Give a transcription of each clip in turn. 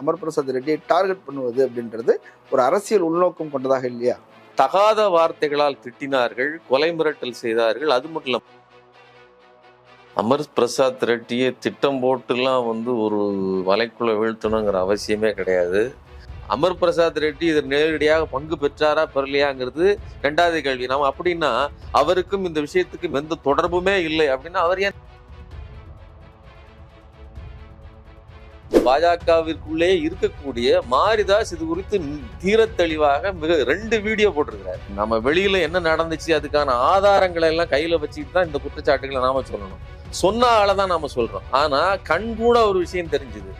Amar Prasad ரெட்டியை target பண்ணுவது அப்படின்றது ஒரு அரசியல் உள்நோக்கம் கொண்டதாக இல்லையா? தகாத வார்த்தைகளால் திட்டினார்கள் கொலை மிரட்டல் செய்தார்கள் அது மட்டும் இல்லாமல் அமர் பிரசாத் ரெட்டியை திட்டம் போட்டுலாம் வந்து ஒரு வலைக்குள்ள வீழ்த்தணுங்கிற அவசியமே கிடையாது. அமர் பிரசாத் ரெட்டி இதில் நேரடியாக பங்கு பெற்றாரா பெறலையாங்கிறது ரெண்டாவது கேள்வி. நம்ம அப்படின்னா அவருக்கும் இந்த விஷயத்துக்கும் எந்த தொடர்புமே இல்லை அப்படின்னா அவர் ஏன் பாஜகவிற்குள்ளே இருக்கக்கூடிய மாரிதாஸ் இது குறித்து தீர தெளிவாக மிக ரெண்டு வீடியோ போட்டிருக்கிறார். நம்ம வெளியில என்ன நடந்துச்சு அதுக்கான ஆதாரங்களை எல்லாம் கையில வச்சுட்டு தான் இந்த குற்றச்சாட்டுகளை நாம சொல்லணும். சொன்ன ஆளை தான் நாம சொல்றோம். ஆனா கண் கூட ஒரு விஷயம் தெரிஞ்சுது.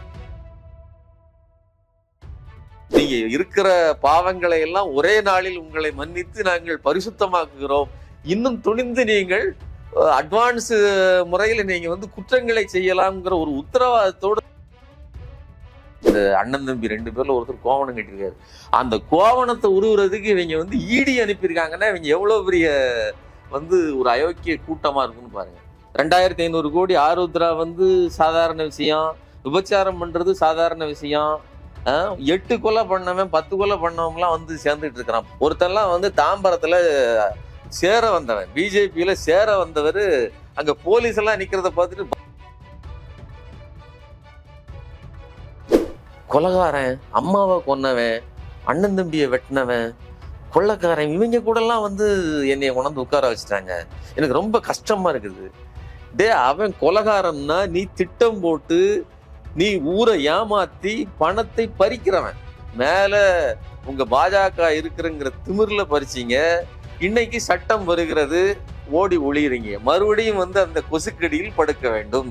நீங்க இருக்கிற பாவங்களை எல்லாம் ஒரே நாளில் உங்களை மன்னித்து நாங்கள் பரிசுத்தமாக்குகிறோம். இன்னும் துணிந்து நீங்கள் அட்வான்ஸ் முறையில் நீங்க வந்து குற்றங்களை செய்யலாம்ங்கிற ஒரு உத்தரவாதத்தோடு இந்த அண்ணன் தம்பி ரெண்டு பேரில் ஒருத்தர் கோவணம் கட்டியிருக்காரு அந்த கோவணத்தை உருவுறதுக்கு இவங்க வந்து ஈடி அனுப்பியிருக்காங்கன்னா இவங்க எவ்வளோ பெரிய வந்து ஒரு அயோக்கிய கூட்டமாக இருக்குன்னு பாருங்கள் ரெண்டாயிரத்தி ஐநூறு கோடி ஆருத்ரா வந்து சாதாரண விஷயம் விபச்சாரம் பண்ணுறது சாதாரண விஷயம். எட்டு கொலை பண்ணவன் பத்து கொலை பண்ணவங்களாம் வந்து சேர்ந்துட்டு இருக்கிறான். ஒருத்தெல்லாம் வந்து தாம்பரத்தில் சேர வந்தவன் பிஜேபியில் சேர வந்தவர் அங்கே போலீஸ் எல்லாம் நிற்கிறத பார்த்துட்டு கொலகாரன் அம்மாவை கொன்னவன் அண்ணன் தம்பியை வெட்டினவன் கொள்ளக்காரன் இவங்க கூடலாம் வந்து என்னைய கொண்டாந்து உட்கார வச்சுட்டாங்க. எனக்கு ரொம்ப கஷ்டமா இருக்குது. டே அவன் கொலகாரன்னா நீ திட்டம் போட்டு நீ ஊரை ஏமாத்தி பணத்தை பறிக்கிறவன். மேல உங்க பாஜக இருக்கிறங்கிற திமிர்ல பறிச்சீங்க. இன்னைக்கு சட்டம் வருகிறது ஓடி ஒளியிறீங்க. மறுபடியும் வந்து அந்த கொசுக்கடியில் படுக்க வேண்டும்.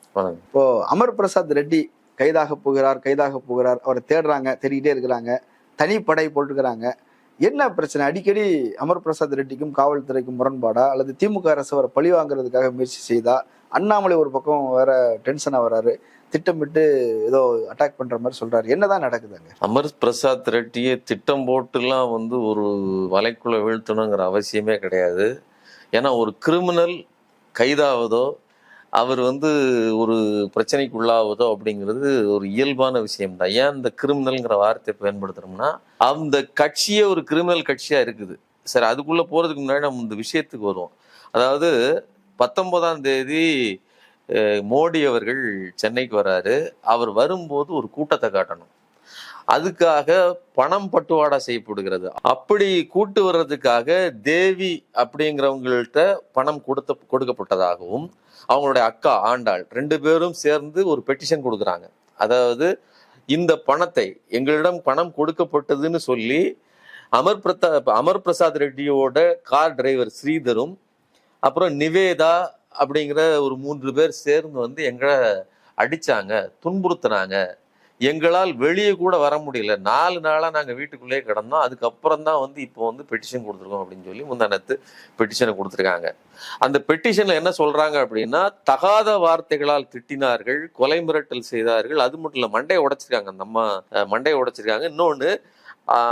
இப்போ அமர் பிரசாத் ரெட்டி கைதாக போகிறார் கைதாக போகிறார். அவரை தேடுறாங்க தேடிக்கிட்டே இருக்கிறாங்க. தனிப்படை போட்டுக்கிறாங்க என்ன பிரச்சனை? அடிக்கடி அமர் பிரசாத் ரெட்டிக்கும் காவல்துறைக்கும் முரண்பாடா? அல்லது திமுக அரசு அவரை பழி வாங்குறதுக்காக முயற்சி செய்தா? அண்ணாமலை ஒரு பக்கம் வேற டென்ஷனா வராரு. திட்டமிட்டு ஏதோ அட்டாக் பண்ற மாதிரி சொல்றாரு. என்னதான் நடக்குதுங்க? அமர் பிரசாத் ரெட்டியை திட்டம் போட்டுலாம் வந்து ஒரு வலைக்குள்ள வீழ்த்தணுங்கிற அவசியமே கிடையாது. ஏன்னா ஒரு கிரிமினல் கைதாவதோ அவர் வந்து ஒரு பிரச்சனைக்கு உள்ளாவதோ அப்படிங்கிறது ஒரு இயல்பான விஷயம் தான் ஏன் இந்த கிரிமினல்ங்கிற வார்த்தையை பயன்படுத்துறோம்னா அந்த கட்சியே ஒரு கிரிமினல் கட்சியா இருக்குது. சரி அதுக்குள்ள போறதுக்கு முன்னாடி நம்ம இந்த விஷயத்துக்கு வருவோம். அதாவது பத்தொன்பதாம் தேதி மோடி அவர்கள் சென்னைக்கு வராரு. அவர் வரும்போது ஒரு கூட்டத்தை காட்டணும். அதுக்காக பணம் பட்டுவாடா செய்யப்படுகிறது. அப்படி கூட்டு வர்றதுக்காக தேவி அப்படிங்கிறவங்கள்ட்ட பணம் கொடுத்த கொடுக்கப்பட்டதாகவும் அவங்களுடைய அக்கா ஆண்டாள் ரெண்டு பேரும் சேர்ந்து ஒரு பெட்டிஷன் கொடுக்குறாங்க. அதாவது இந்த பணத்தை எங்களிடம் பணம் கொடுக்கப்பட்டதுன்னு சொல்லி அமர் பிரதா அமர் பிரசாத் ரெட்டியோட கார் டிரைவர் ஸ்ரீதரும் அப்புறம் நிவேதா அப்படிங்கிற ஒரு மூன்று பேர் சேர்ந்து வந்து எங்களை அடித்தாங்க துன்புறுத்துனாங்க. எங்களால் வெளியே கூட வர முடியல. நாலு நாளாக நாங்கள் வீட்டுக்குள்ளேயே கிடந்தோம். அதுக்கப்புறம் தான் வந்து இப்போ வந்து பெட்டிஷன் கொடுத்துருக்கோம் அப்படின்னு சொல்லி முந்தானத்து பெட்டிஷனை கொடுத்துருக்காங்க. அந்த பெட்டிஷனில் என்ன சொல்கிறாங்க அப்படின்னா தகாத வார்த்தைகளால் திட்டினார்கள் கொலை மிரட்டல் செய்தார்கள். அது மட்டும் இல்லை மண்டையை உடைச்சிருக்காங்க. அந்த அம்மா மண்டையை உடைச்சிருக்காங்க. இன்னொன்று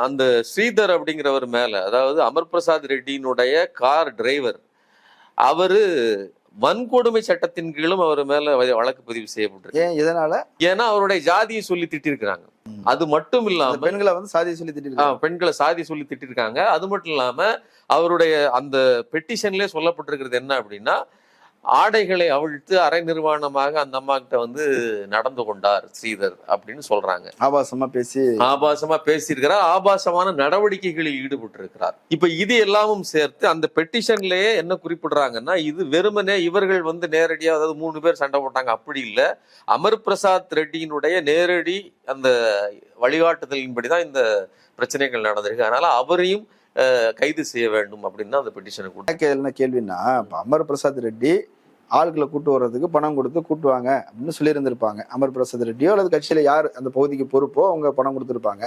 அந்த ஸ்ரீதர் அப்படிங்கிறவர் மேலே அதாவது அமர் பிரசாத் ரெட்டியினுடைய கார் டிரைவர் அவர் வன்கொடுமை சட்டத்தின் கீழும் அவர் மேல வழக்கு பதிவு செய்யப்பட்டிருக்கு. ஏன்? இதனால ஏன்னா அவருடைய ஜாதியை சொல்லி திட்டிருக்கிறாங்க. அது மட்டும் இல்லாம பெண்களை வந்து சாதி சொல்லி திட்டிருக்காங்க. பெண்களை சாதி சொல்லி திட்டிருக்காங்க. அது மட்டும் இல்லாம அவருடைய அந்த பெட்டிஷன்லயே சொல்லப்பட்டிருக்கிறது என்ன அப்படின்னா ஆடைகளை அவிழ்த்து அரை நிர்வாணமாக அந்த அம்மா கிட்ட வந்து நடந்து கொண்டார் ஸ்ரீதர் அப்படின்னு சொல்றாங்க. ஆபாசமா பேசி ஆபாசமா பேசியிருக்கிறார். ஆபாசமான நடவடிக்கைகளில் ஈடுபட்டு இருக்கிறார் இப்ப இது எல்லாமும் சேர்த்து அந்த பெட்டிஷன்லயே என்ன குறிப்பிடுறாங்கன்னா இது வெறுமனே இவர்கள் வந்து நேரடியா அதாவது மூணு பேர் சண்டை போட்டாங்க. அப்படி இல்ல. அமர் பிரசாத் ரெட்டியினுடைய நேரடி அந்த வழிகாட்டுதலின்படிதான் இந்த பிரச்சனைகள் நடந்திருக்கு. அதனால அவரையும் கைது செய்ய வேண்டும் அப்படின்னு தான் அந்த பெட்டிஷனை கொடுத்து என்ன கேள்வின்னா இப்ப அமர் பிரசாத் ரெட்டி ஆட்களை கூட்டு வர்றதுக்கு பணம் கொடுத்து கூட்டுவாங்க அப்படின்னு சொல்லியிருந்திருப்பாங்க. அமர் பிரசாத் ரெட்டியோ அல்லது கட்சியில யார் அந்த பகுதிக்கு பொறுப்போ அவங்க பணம் கொடுத்துருப்பாங்க.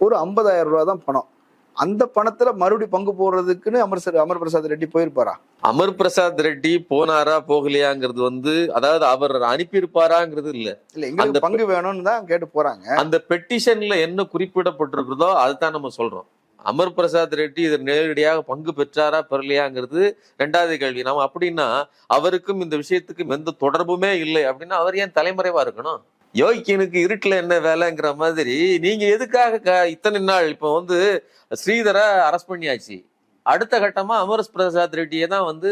ஒரு ஐம்பதாயிரம் ரூபா தான் பணம். அந்த பணத்துல மறுபடியும் பங்கு போடுறதுக்குன்னு அமர் அமர் பிரசாத் ரெட்டி போயிருப்பாரா? அமர் பிரசாத் ரெட்டி போனாரா போகலையாங்கிறது வந்து அதாவது அவர் அனுப்பியிருப்பாராங்கிறது இல்ல. இல்ல எங்களுக்கு பங்கு வேணும்னு தான் கேட்டு போறாங்க. அந்த பெட்டிஷன்ல என்ன குறிப்பிடப்பட்டிருக்கிறதோ அதுதான் நம்ம சொல்றோம். அமர் பிரசாத் ரெட்டி இதில் நேரடியாக பங்கு பெற்றாரா பெறலையாங்கிறது ரெண்டாவது கேள்வி. நம்ம அப்படின்னா அவருக்கும் இந்த விஷயத்துக்கும் எந்த தொடர்புமே இல்லை அப்படின்னா அவர் ஏன் தலைமறைவா இருக்கணும்? யோகிக்கனுக்கு இருட்டில் என்ன வேலைங்கிற மாதிரி நீங்க எதுக்காக இத்தனை நாள் இப்போ வந்து ஸ்ரீதரை அரெஸ்ட் பண்ணியாச்சு? அடுத்த கட்டமா அமரஸ் பிரசாத் ரெட்டியை தான் வந்து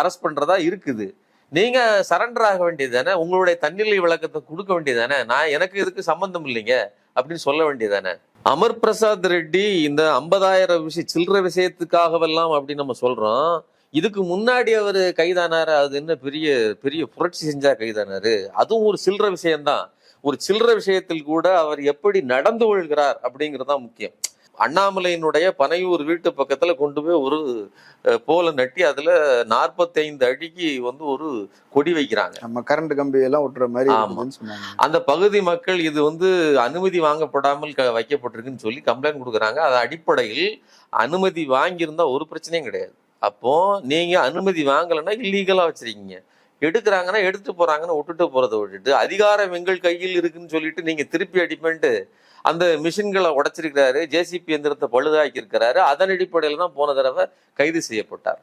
அரெஸ்ட் பண்றதா இருக்குது. நீங்க சரண்டர் ஆக வேண்டியது தானே உங்களுடைய தன்னிலை விளக்கத்தை கொடுக்க வேண்டியது தானே நான் எனக்கு இதுக்கு சம்பந்தம் இல்லைங்க அப்படின்னு சொல்ல வேண்டியது தானே அமர் பிரசாத் ரெட்டி இந்த ஐம்பதாயிரம் விஷயம் சில்லற விஷயத்துக்காகவெல்லாம் அப்படின்னு நம்ம சொல்றோம். இதுக்கு முன்னாடி அவர் கைதானாரு. அது என்ன பெரிய பெரிய புரட்சி செஞ்சா கைதானாரு? அதுவும் ஒரு சில்லற விஷயம்தான். ஒரு சில்லற விஷயத்தில் கூட அவர் எப்படி நடந்து கொள்கிறார் அப்படிங்கிறது தான் முக்கியம். அண்ணாமலையினுடைய பனையூர் வீட்டு பக்கத்துல கொண்டு போய் ஒரு போல நட்டி அதுல நாற்பத்தைந்து அடிக்கு வந்து ஒரு கொடி வைக்கிறாங்க. நம்ம கரண்ட் கம்பி எல்லாம் ஒட்டுற மாதிரி ஆமா. இருக்குதுன்னு சொன்னாங்க. அந்த பகுதி மக்கள் இது வந்து அனுமதி வாங்கப்படாமல் க- வைக்கப்பட்டிருக்குன்னு சொல்லி கம்ப்ளைண்ட் கொடுக்குறாங்க. அது அடிப்படையில் அனுமதி வாங்கியிருந்தா ஒரு பிரச்சனையும் கிடையாது. அப்போ நீங்க அனுமதி வாங்கலைன்னா இல்லீகலா வச்சிருக்கீங்க. எடுக்கிறாங்கன்னா எடுத்துட்டு போறாங்கன்னு விட்டுட்டு போறதை விட்டுட்டு அதிகாரம் எங்கள் கையில் இருக்குன்னு சொல்லிட்டு நீங்க திருப்பி அடிப்பேன்ட்டு அந்த மிஷின்களை உடைச்சிருக்கிறாரு. ஜேசிபி எந்திரத்தை பழுதாக்கி இருக்கிறாரு அதன் அடிப்படையில் தான் போன தடவை கைது செய்யப்பட்டார்.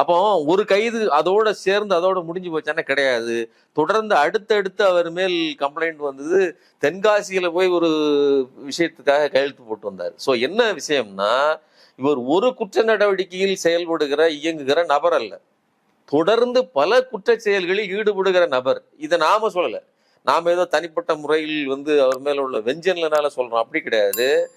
அப்போ ஒரு கைது அதோட சேர்ந்து அதோட முடிஞ்சு போச்சானே கிடையாது. தொடர்ந்து அடுத்தடுத்து அவர் மேல் கம்ப்ளைண்ட் வந்தது. தென்காசியில போய் ஒரு விஷயத்துக்காக கையெழுத்து போட்டு வந்தார். ஸோ என்ன விஷயம்னா இவர் ஒரு குற்ற நடவடிக்கையில் செயல்படுகிற இயங்குகிற நபர் அல்ல. தொடர்ந்து பல குற்றச் செயல்களில் ஈடுபடுகிற நபர். இதை நாம சொல்லல. நாம ஏதோ தனிப்பட்ட முறையில் வந்து அவர் மேல உள்ள வெஞ்சன்லனால சொல்றோம். அப்படி கிடையாது.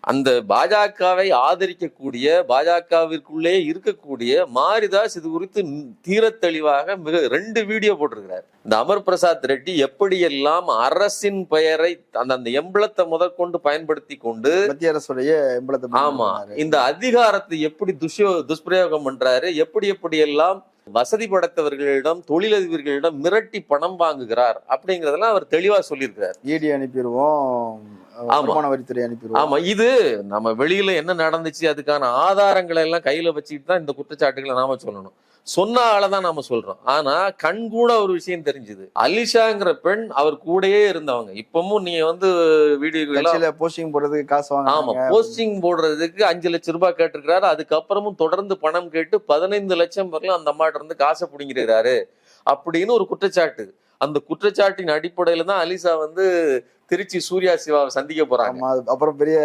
அந்த பாஜகவை ஆதரிக்கக்கூடிய பாஜகவிற்குள்ளே இருக்கக்கூடிய மாரிதாஸ் இது குறித்து தீரத் தெளிவாக மிக ரெண்டு வீடியோ போட்டிருக்கிறார். இந்த அமர் பிரசாத் ரெட்டி எப்படியெல்லாம் அரசின் பெயரை அந்த அந்த எம்பளத்தை முதற்கொண்டு பயன்படுத்தி கொண்டு மத்திய அரசுடைய எம்பளத்தை ஆமா. இந்த அதிகாரத்தை எப்படி துஷ்யோ துஷ்பிரயோகம் பண்றாரு? எப்படி எப்படி எல்லாம் வசதி படைத்தவர்களிடம் தொழிலதிபர்களிடம் மிரட்டி பணம் வாங்குகிறார் அப்படிங்கறதெல்லாம் அவர் தெளிவா சொல்லியிருக்கிறார். இடி அனுப்பிடுவோம் ஆமா. வருமான வரித்துறை அனுப்பிடுவோம் ஆமா இது நம்ம வெளியில என்ன நடந்துச்சு அதுக்கான ஆதாரங்களை எல்லாம் கையில வச்சுக்கிட்டு தான் இந்த குற்றச்சாட்டுகளை நாம சொல்லணும். சொன்ன ஆளதான் நாம சொல்றோம். ஆனா கண் கூட ஒரு விஷயம் தெரிஞ்சுது. அலிஷாங்கிற பெண் அவர் கூடயே இருந்தவங்க. இப்பவும் நீங்க வந்து கட்சியில போஸ்டிங் போடுறதுக்கு காசு ஆமா வாங்க போஸ்டிங் போடுறதுக்கு அஞ்சு லட்சம் ரூபாய் கேட்டிருக்கிறாரு. அதுக்கப்புறமும் தொடர்ந்து பணம் கேட்டு பதினைந்து லட்சம் வரலாம் அந்த அம்மாட்ட இருந்து காசை பிடிங்கிறாரு அப்படின்னு ஒரு குற்றச்சாட்டு. அந்த குற்றச்சாட்டின் அடிப்படையில தான் அலிசா வந்து திருச்சி சூர்யா சிவாவை சந்திக்க போறாங்க. அப்புறம் பெரிய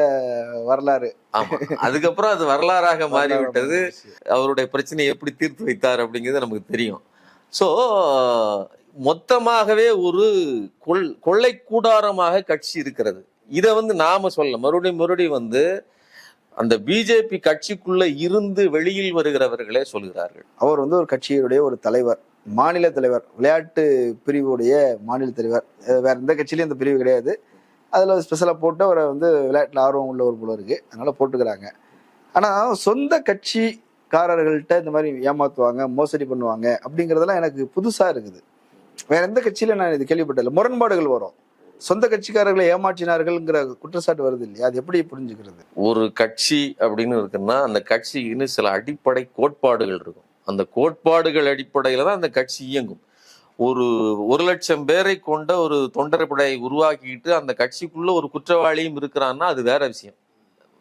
வரலாறு. ஆமா. அதுக்கப்புறம் அது வரலாறாக மாறிவிட்டது. அவருடைய பிரச்சனையை எப்படி தீர்த்து வைத்தார் அப்படிங்கிறது நமக்கு தெரியும். ஸோ மொத்தமாகவே ஒரு கொள் கொள்ளை கூடாரமாக கட்சி இருக்கிறது. இதை வந்து நாம சொல்ல மறுபடியும் மறுபடியும் வந்து அந்த பிஜேபி கட்சிக்குள்ள இருந்து வெளியில் வருகிறவர்களே சொல்கிறார்கள். அவர் வந்து ஒரு கட்சியுடைய ஒரு தலைவர். மாநில தலைவர் விளையாட்டு பிரிவுடைய மாநில தலைவர். வேற எந்த கட்சியிலயும் இந்த பிரிவு கிடையாது. அதில் ஸ்பெஷலாக போட்டு அவரை வந்து விளையாட்டில் ஆர்வம் உள்ள ஒரு போல இருக்கு. அதனால போட்டுக்கிறாங்க. ஆனால் சொந்த கட்சிக்காரர்கள்ட்ட இந்த மாதிரி ஏமாத்துவாங்க மோசடி பண்ணுவாங்க அப்படிங்கிறதெல்லாம் எனக்கு புதுசாக இருக்குது. வேற எந்த கட்சியில நான் இது கேள்விப்பட்டதில்லை. முரண்பாடுகள் வரும். சொந்த கட்சிக்காரர்களை ஏமாற்றினார்கள்ங்கிற குற்றச்சாட்டு வருது இல்லையா? அது எப்படி புரிஞ்சுக்கிறது? ஒரு கட்சி அப்படின்னு இருக்குன்னா அந்த கட்சிக்குன்னு சில அடிப்படை கோட்பாடுகள் இருக்கும். அந்த கோட்பாடுகள் அடிப்படையில் தான் அந்த கட்சி இயங்கும். ஒரு ஒரு லட்சம் பேரை கொண்ட ஒரு தொண்டர்படை உருவாக்கிட்டு அந்த கட்சிக்குள்ள ஒரு குற்றவாளியும் இருக்கிறான்னா அது வேற விஷயம்.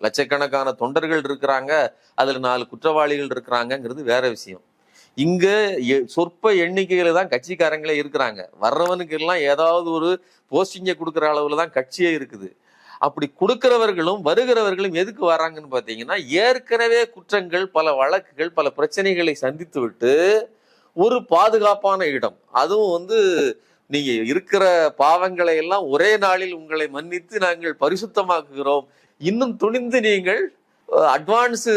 லட்சக்கணக்கான தொண்டர்கள் இருக்கிறாங்க அதில் நாலு குற்றவாளிகள் இருக்கிறாங்கங்கிறது வேற விஷயம். இங்க சொற்ப எண்ணிக்கையில தான் கட்சிக்காரங்களே இருக்கிறாங்க. வர்றவனுக்கு எல்லாம் ஏதாவது ஒரு போஸ்டிங்கை கொடுக்குற அளவுல தான் கட்சியே இருக்குது. அப்படி கொடுக்கிறவர்களும் வருகிறவர்களும் எதுக்கு வராங்கன்னு பார்த்தீங்கன்னா ஏற்கனவே குற்றங்கள் பல வழக்குகள் பல பிரச்சனைகளை சந்தித்து விட்டு ஒரு பாதுகாப்பான இடம். அதுவும் வந்து நீங்க இருக்கிற பாவங்களை எல்லாம் ஒரே நாளில் உங்களை மன்னித்து நாங்கள் பரிசுத்தமாக்குகிறோம். இன்னும் துணிந்து நீங்கள் அட்வான்ஸ்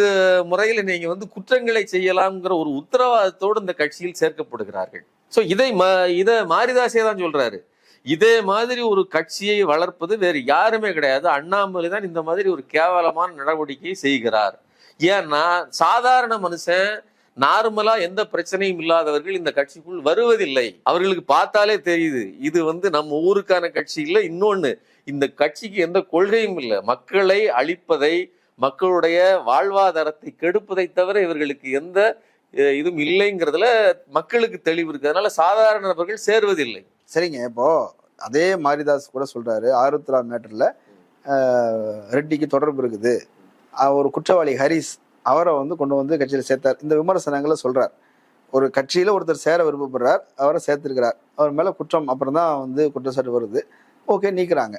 முறையில் நீங்க வந்து குற்றங்களை செய்யலாம்ங்கிற ஒரு உத்தரவாதத்தோடு இந்த கட்சியில் சேர்க்கப்படுகிறார்கள். ஸோ இதை ம இதை மாரிதாசே தான் சொல்றாரு. இதே மாதிரி ஒரு கட்சியை வளர்ப்பது வேறு யாருமே கிடையாது. அண்ணாமலை தான் இந்த மாதிரி ஒரு கேவலமான நடவடிக்கையை செய்கிறார். ஏன்னா சாதாரண மனுஷன் நார்மலா எந்த பிரச்சனையும் இல்லாதவர்கள் இந்த கட்சிக்குள் வருவதில்லை. அவர்களுக்கு பார்த்தாலே தெரியுது இது வந்து நம்ம ஊருக்கான கட்சி இல்ல. இன்னொன்னு இந்த கட்சிக்கு எந்த கொள்கையும் இல்லை. மக்களை அழிப்பதை மக்களுடைய வாழ்வாதாரத்தை கெடுப்பதை தவிர இவர்களுக்கு எந்த இதுவும் இல்லைங்கிறதுல மக்களுக்கு தெளிவு இருக்கு. அதனால சாதாரண நபர்கள் சேர்வதில்லை. சரிங்க இப்போ அதே மாரிதாஸ் கூட சொல்றாரு ஆருத்ரா மேட்டர்ல ரெட்டிக்கு தொடர்பு இருக்குது. ஒரு குற்றவாளி ஹரிஸ் அவரை வந்து கொண்டு வந்து கட்சியில் சேர்த்தார். இந்த விமர்சனங்களை சொல்றார். ஒரு கட்சியில் ஒருத்தர் சேர விருப்பப்படுறார் அவரை சேர்த்துருக்கிறார். அவர் மேலே குற்றம் அப்புறம் தான் வந்து குற்றச்சாட்டு வருது. ஓகே நீக்கிறாங்க.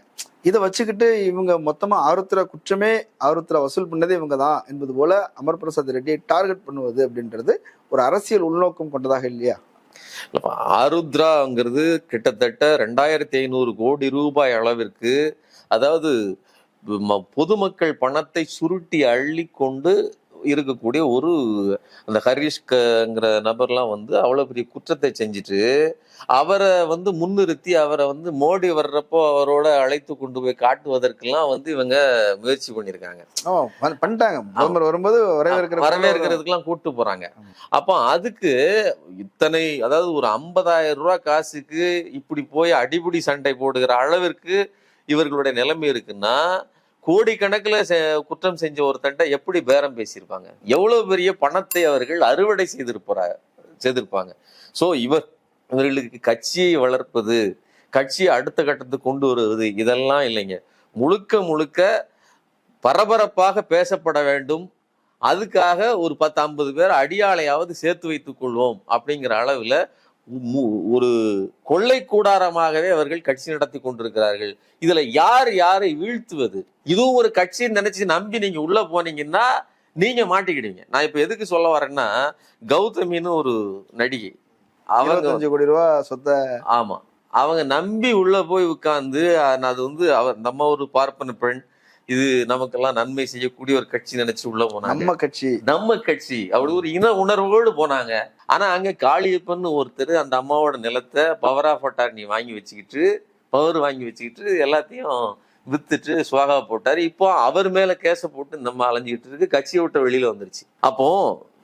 இதை வச்சுக்கிட்டு இவங்க மொத்தமாக ஆருத்ரா குற்றமே ஆருத்ரா வசூல் பண்ணதே இவங்க தான் என்பது போல அமர் பிரசாத் ரெட்டியை டார்கெட் பண்ணுவது அப்படின்றது ஒரு அரசியல் உள்நோக்கம் கொண்டதாக இல்லையா? இல்லப்பா, ஆருத்ராங்கிறது கிட்டத்தட்ட ரெண்டாயிரத்தி ஐநூறு கோடி ரூபாய் அளவிற்கு அதாவது பொதுமக்கள் பணத்தை சுருட்டி அள்ளி கொண்டு இருக்கக்கூடிய ஒரு அந்த ஹரிஷ்கங்கிற நபர்லாம் வந்து அவ்வளவு பெரிய குற்றத்தை செஞ்சுட்டு அவரை வந்து முன்னிறுத்தி அவரை வந்து மோடி வர்றப்போ அவரோட அழைத்து கொண்டு போய் காட்டுவதற்கெல்லாம் வந்து இவங்க முயற்சி பண்ணியிருக்காங்க. பண்ணிட்டாங்க. பிரதமர் வரும்போது வரவேற்கிற வரவேற்கிறதுக்கெல்லாம் கூட்டு போறாங்க. அப்போ அதுக்கு இத்தனை அதாவது ஒரு ஐம்பதாயிரம் ரூபாய் காசுக்கு இப்படி போய் அடிபுடி சண்டை போடுகிற அளவிற்கு இவர்களுடைய நிலைமை இருக்குன்னா கோடிக்கணக்கில் செ- குற்றம் செஞ்ச ஒருத்தன்ட்ட எப்படி பேரம் பேசியிருப்பாங்க? எவ்வளவு பெரிய பணத்தை அவர்கள் அறுவடை செய்திருப்பார செய்திருப்பாங்க. ஸோ இவர் இவர்களுக்கு கட்சியை வளர்ப்பது கட்சியை அடுத்த கட்டத்துக்கு கொண்டு வருவது இதெல்லாம் இல்லைங்க. முழுக்க முழுக்க பரபரப்பாக பேசப்பட வேண்டும். அதுக்காக ஒரு பத்து ஐம்பது பேர் அடியாளையாவது சேர்த்து வைத்துக் கொள்வோம் அப்படிங்கிற அளவில் ஒரு கொள்ளை கூடாரமாகவே அவர்கள் கட்சி நடத்தி கொண்டிருக்கிறார்கள். இதுல யார் யாரை வீழ்த்துவது? இதுவும் ஒரு கட்சின்னு நினைச்சு நம்பி நீங்க உள்ள போனீங்கன்னா நீங்க மாட்டிக்கிடுவீங்க. நான் இப்ப எதுக்கு சொல்ல வரேன்னா கௌதமின்னு ஒரு நடிகை. அவங்க கோடி ரூபா சொத்தை. ஆமா. அவங்க நம்பி உள்ள போய் உட்கார்ந்து அது வந்து அவர் நம்ம ஒரு பார்ப்பன பெண். இது நமக்கெல்லாம் நன்மை செய்யக்கூடிய ஒரு கட்சி நினைச்சு உள்ள போனாங்க. நம்ம கட்சி. நம்ம கட்சி. அப்படி ஒரு இன உணர்வோடு போனாங்க. ஆனா அங்க காளியப்பன் ஒருத்தர் அந்த அம்மாவோட நிலத்தை பவர் ஆஃப் அட்டார்னி வாங்கி வச்சுக்கிட்டு பவர் வாங்கி வச்சுக்கிட்டு எல்லாத்தையும் வித்துட்டு சுவாகா போட்டார். இப்போ அவர் மேல கேசை போட்டு நம்ம அலைஞ்சிக்கிட்டு இருக்கு. கட்சியை விட்ட வெளியில வந்துருச்சு. அப்போ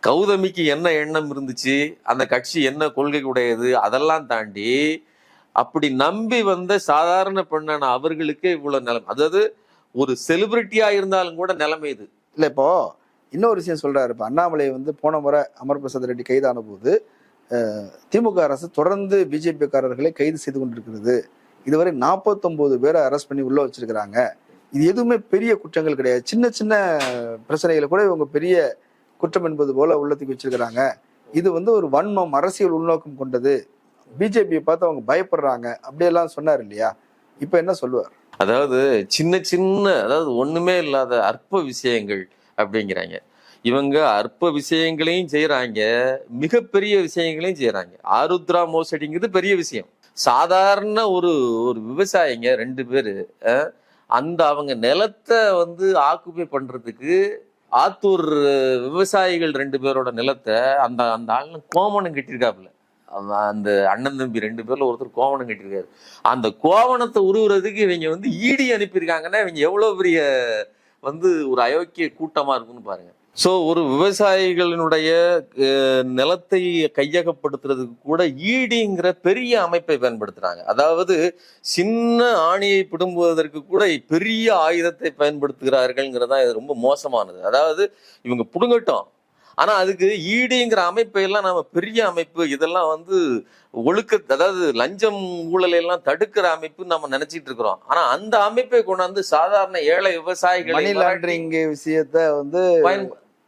கௌதமிக்கு என்ன எண்ணம் இருந்துச்சு? அந்த கட்சி என்ன கொள்கை உடையது அதெல்லாம் தாண்டி அப்படி நம்பி வந்த சாதாரண பெண்ணான அவர்களுக்கே இவ்வளவு நிலைமை. அதாவது ஒரு செலிபிரிட்டியா இருந்தாலும் கூட நிலைமை இது. இல்ல இப்போ இன்னொரு விஷயம் சொல்கிறாரு இப்போ அண்ணாமலை வந்து போன முறை அமர் பிரசாத் ரெட்டி கைதான போது திமுக அரசு தொடர்ந்து பிஜேபிக்காரர்களை கைது செய்து கொண்டிருக்கிறது. இதுவரை 49 பேரை அரெஸ்ட் பண்ணி உள்ளே வச்சிருக்கிறாங்க. இது எதுவுமே பெரிய குற்றங்கள் கிடையாது. சின்ன சின்ன பிரச்சனைகளை கூட இவங்க பெரிய குற்றம் என்பது போல உள்ளத்துக்கு வச்சிருக்கிறாங்க. இது வந்து ஒரு வன்மம் அரசியல் உள்நோக்கம் கொண்டது. பிஜேபியை பார்த்து அவங்க பயப்படுறாங்க. அப்படியெல்லாம் சொன்னார் இல்லையா? இப்போ என்ன சொல்லுவார்? அதாவது சின்ன சின்ன அதாவது ஒண்ணுமே இல்லாத அற்ப விஷயங்கள். அப்படிங்கிறாங்க. இவங்க அற்ப விஷயங்களையும் செய்யறாங்க மிகப்பெரிய விஷயங்களையும் செய்யறாங்க ஆருத்ரா மோசடிங்கிறது பெரிய விஷயம். சாதாரண ஒரு ஒரு விவசாயிங்க ரெண்டு பேர் அந்த அவங்க நிலத்தை வந்து ஆக்குபை பண்றதுக்கு ஆத்தூர் விவசாயிகள் ரெண்டு பேரோட நிலத்தை அந்த அந்த ஆள் கோமணம் கட்டியிருக்காப்புல. அந்த அண்ணன் தம்பி ரெண்டு பேர்ல ஒருத்தர் கோவணம் கட்டியிருக்காரு. அந்த கோவணத்தை உருவுறதுக்கு இவங்க வந்து ஈடி அனுப்பியிருக்காங்கன்னா இவங்க எவ்வளோ பெரிய வந்து ஒரு அயோக்கிய கூட்டமாக இருக்குன்னு பாருங்க. ஸோ ஒரு விவசாயிகளினுடைய நிலத்தை கையகப்படுத்துறதுக்கு கூட ஈடிங்கிற பெரிய அமைப்பை பயன்படுத்துகிறாங்க அதாவது சின்ன ஆணியை பிடுங்குவதற்கு கூட பெரிய ஆயுதத்தை பயன்படுத்துகிறார்கள்ங்கிறது தான் இது ரொம்ப மோசமானது. அதாவது இவங்க பிடுங்கட்டும். ஆனா அதுக்கு ஈடுங்கிற அமைப்பை எல்லாம் நம்ம பெரிய அமைப்பு இதெல்லாம் வந்து ஒழுக்க அதாவது லஞ்சம் ஊழலை எல்லாம் தடுக்கிற அமைப்பு நம்ம நினைச்சிட்டு இருக்கிறோம். ஆனா அந்த அமைப்பை கொண்டாந்து சாதாரண ஏழை விவசாயிகளை லாண்டரிங் விஷயத்த வந்து.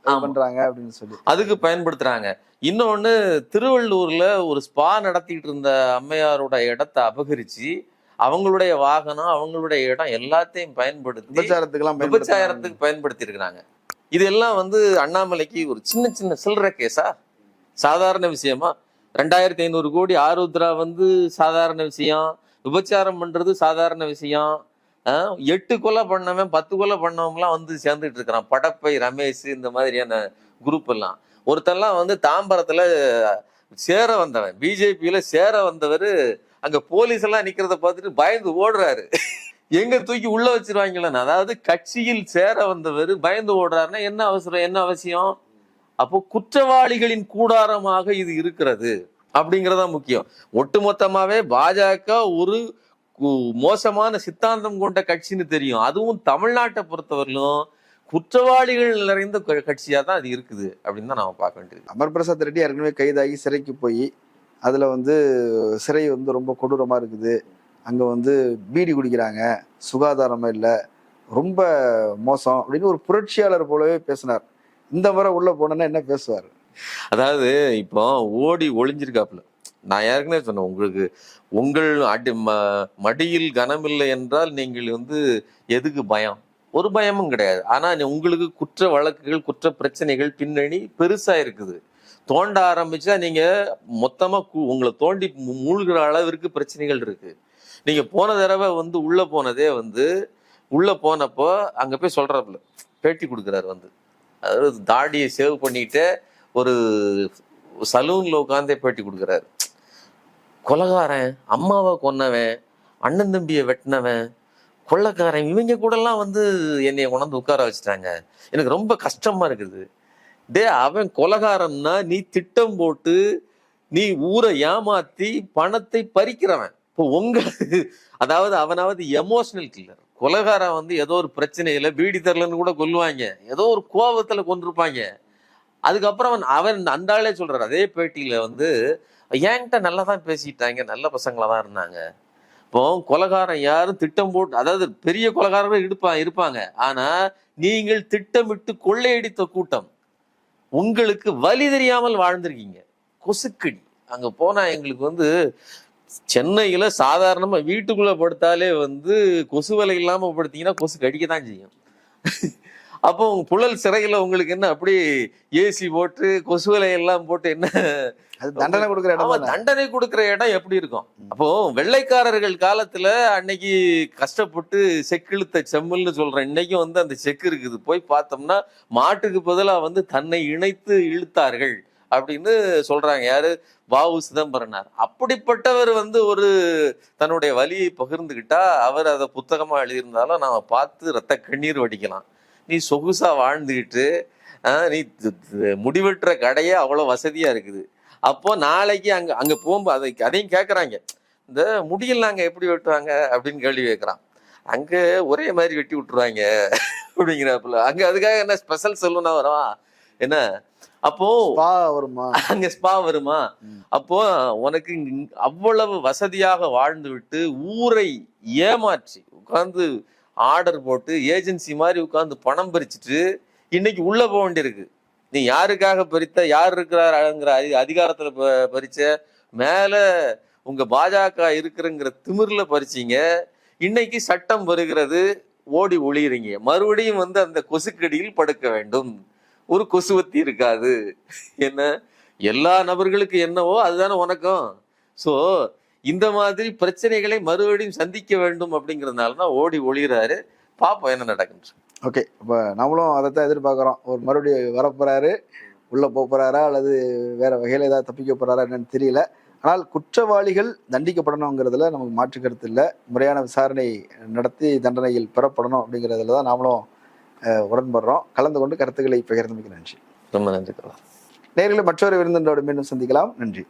பண்றாங்க அப்படின்னு சொல்லி. அதுக்கு பயன்படுத்துறாங்க. இன்னொன்னு திருவள்ளூர்ல ஒரு ஸ்பா நடத்திட்டு இருந்த அம்மையாரோட இடத்தை அபகரிச்சு அவங்களுடைய வாகனம் அவங்களுடைய இடம் எல்லாத்தையும் பயன்படுத்தி விபச்சாரத்துக்கு பயன்படுத்தி இருக்கிறாங்க இதெல்லாம் வந்து அண்ணாமலைக்கு ஒரு சின்ன சின்ன சில்லற கேஸா? சாதாரண விஷயமா? ரெண்டாயிரத்தி ஐநூறு கோடி ஆருத்ரா வந்து சாதாரண விஷயம். விபச்சாரம் பண்றது சாதாரண விஷயம். எட்டு கொலை பண்ணவன் பத்து கொலை பண்ணவங்கலாம் வந்து சேர்ந்துட்டு இருக்கிறான். படப்பை ரமேஷ் இந்த மாதிரியான குரூப் எல்லாம். ஒருத்தெல்லாம் வந்து தாம்பரத்துல சேர வந்தவன். பிஜேபியில சேர வந்தவர் அங்க போலீஸ் எல்லாம் நிக்கிறத பார்த்துட்டு பயந்து ஓடுறாரு. எங்க தூக்கி உள்ள வச்சிருவாங்களேன்னு அதாவது கட்சியில் சேர வந்தவர் பயந்து ஓடுறாருன்னா என்ன அவசரம்? என்ன அவசியம்? அப்போ குற்றவாளிகளின் கூடாரமாக இது இருக்கிறது அப்படிங்கிறதா முக்கியம். ஒட்டுமொத்தமாவே பாஜக ஒரு கு- மோசமான சித்தாந்தம் கொண்ட கட்சின்னு தெரியும். அதுவும் தமிழ்நாட்டை பொறுத்தவரையிலும் குற்றவாளிகள் நிறைந்த கட்சியாக கட்சியா தான் அது இருக்குது அப்படின்னு தான் நாம பார்க்க வேண்டியது. அமர் பிரசாத் ரெட்டி ஏற்கனவே கைதாகி சிறைக்கு போய் அதுல வந்து சிறை வந்து ரொம்ப கொடூரமா இருக்குது. அங்கே வந்து பீடி குடிக்கிறாங்க. சுகாதாரமே இல்லை. ரொம்ப மோசம் அப்படின்னு ஒரு புரட்சியாளர் போலவே பேசினார். இந்த முறை உள்ள போனோன்னா என்ன பேசுவார்? அதாவது இப்போ ஓடி ஒளிஞ்சிருக்காப்புல. நான் ஏற்கனவே சொன்னேன் உங்களுக்கு உங்கள் அடி ம- மடியில் கனமில்லை என்றால் நீங்கள் வந்து எதுக்கு பயம்? ஒரு பயமும் கிடையாது. ஆனால் உங்களுக்கு குற்ற வழக்குகள் குற்ற பிரச்சனைகள் பின்னணி பெருசாக இருக்குது. தோண்ட ஆரம்பிச்சா நீங்க மொத்தமா உங்களை தோண்டி மூழ்கிற அளவிற்கு பிரச்சனைகள் இருக்கு. நீங்கள் போன தடவை வந்து உள்ளே போனதே வந்து உள்ளே போனப்போ அங்கே போய் சொல்றாப்புல பேட்டி கொடுக்குறாரு வந்து. அதாவது தாடியை சேவ் பண்ணிட்டு ஒரு சலூனில் உட்காந்தே பேட்டி கொடுக்குறாரு. கொலகாரன் அம்மாவை கொன்னவன் அண்ணன் தம்பியை வெட்டினவன் கொள்ளக்காரன் இவங்க கூடலாம் வந்து என்னை கொண்டாந்து உட்கார வச்சுட்டாங்க. எனக்கு ரொம்ப கஷ்டமாக இருக்குது. டே அவன் கொலகாரன்னா நீ திட்டம் போட்டு நீ ஊரை ஏமாத்தி பணத்தை பறிக்கிறவன். இப்போ உங்க அதாவது அவனாவது எமோஷனல் கில்லர் கொலகாரன் வந்து ஏதோ ஒரு பிரச்சனையில பீடி தரலன்னு கூட கொல்லுவாங்க. ஏதோ ஒரு கோபத்துல கொண்டிருப்பாங்க அதுக்கப்புறம் அவன் அவன் அந்த ஆளே சொல்றாரு அதே பேட்டியில வந்து என்கிட்ட நல்லா தான் பேசிட்டாங்க நல்ல பசங்களா தான் இருந்தாங்க. இப்போ கொலகாரன் யாரும் திட்டம் போட்டு அதாவது பெரிய கொலகாரங்களும் இருப்பா இருப்பாங்க. ஆனா நீங்கள் திட்டமிட்டு கொள்ளையடித்த கூட்டம். உங்களுக்கு வழி தெரியாமல் வாழ்ந்திருக்கீங்க. கொசுக்கடி. அங்க போனா எங்களுக்கு வந்து சென்னையில சாதாரணமா வீட்டுக்குள்ள படுத்தாலே வந்து கொசு வலை இல்லாம படுத்தீங்கன்னா கொசு கடிக்க தான் செய்யும். அப்போ உங்க புழல் சிறையில உங்களுக்கு என்ன அப்படி ஏசி போட்டு கொசு வலை எல்லாம் போட்டு என்ன தண்டனை கொடுக்குற இடம். தண்டனை கொடுக்கிற இடம் எப்படி இருக்கும்? அப்போ வெள்ளைக்காரர்கள் காலத்துல அன்னைக்கு கஷ்டப்பட்டு செக்கிழுத்த செம்மல்னு சொல்றேன் இன்னைக்கும் வந்து அந்த செக்கு இருக்குது. போய் பார்த்தோம்னா மாட்டுக்கு பதிலா வந்து தன்னை இணைத்து இழுத்தார்கள். அப்படின்னு சொல்றாங்க. யாரு? வாவு சிதம்பரனார். அப்படிப்பட்டவர் வந்து ஒரு தன்னுடைய வழியை பகிர்ந்துகிட்டா அவர் அதை புத்தகமா எழுதியிருந்தாலும் நாம பார்த்து ரத்த கண்ணீர் வடிக்கலாம். நீ சொகுசா வாழ்ந்துகிட்டு நீ முடிவெட்டுற கடையே அவ்வளோ வசதியா இருக்குது. அப்போ நாளைக்கு அங்கே அங்கே போகும்போது அதை அதையும் கேட்குறாங்க இந்த முடியல் அங்கே எப்படி வெட்டுவாங்க? அப்படின்னு கேள்வி கேட்குறான் அங்கே ஒரே மாதிரி வெட்டி விட்டுருவாங்க அப்படிங்கிறப்பில். அங்கே அதுக்காக என்ன ஸ்பெஷல் செல்லுனா வரவா என்ன? அப்போ வருமா? அங்க ஸ்பா வருமா. அப்போ உனக்கு அவ்வளவு வசதியாக வாழ்ந்து விட்டு ஊரை ஏமாற்றி உட்கார்ந்து ஆர்டர் போட்டு ஏஜென்சி மாதிரி உட்கார்ந்து பணம் பறிச்சுட்டு இன்னைக்கு உள்ள போக வேண்டியிருக்கு. நீ யாருக்காக பறித்த? யார் இருக்கிறாருங்கிற அதி- அதிகாரத்துல பறிச்ச மேல உங்க பாஜக இருக்குறங்கிற திமிர்ல பறிச்சீங்க. இன்னைக்கு சட்டம் வருகிறது ஓடி ஒளியுறீங்க. மறுபடியும் வந்து அந்த கொசுக்கடியில் படுக்க வேண்டும். ஒரு கொசுவத்தி இருக்காது. என்ன? எல்லா நபர்களுக்கும் என்னவோ அதுதானே உனக்கும் ஸோ இந்த மாதிரி பிரச்சனைகளை மறுபடியும் சந்திக்க வேண்டும் அப்படிங்கிறதுனால தான் ஓடி ஒளிகிறாரு பார்ப்போம் என்ன நடக்குன்னு ஓகே இப்போ நம்மளும் அதை தான் எதிர்பார்க்குறோம். ஒரு மறுபடியும் வரப்போகிறாரு உள்ளே போகிறாரா அல்லது வேறு வகையில் ஏதாவது தப்பிக்க போகிறாரா என்னன்னு தெரியல. ஆனால் குற்றவாளிகள் தண்டிக்கப்படணுங்கிறதுல நமக்கு மாற்று கருத்து இல்லை. முறையான விசாரணை நடத்தி தண்டனையில் பெறப்படணும் அப்படிங்கிறதுல தான் நாமளும் உடன்படுறோம். கலந்து கொண்டு கருத்துக்களை பகிர்ந்தமைக்கு நன்றி. ரொம்ப நன்றி நேர்களை மற்றொரு விருந்தினரோடு மீண்டும் சந்திக்கலாம். நன்றி.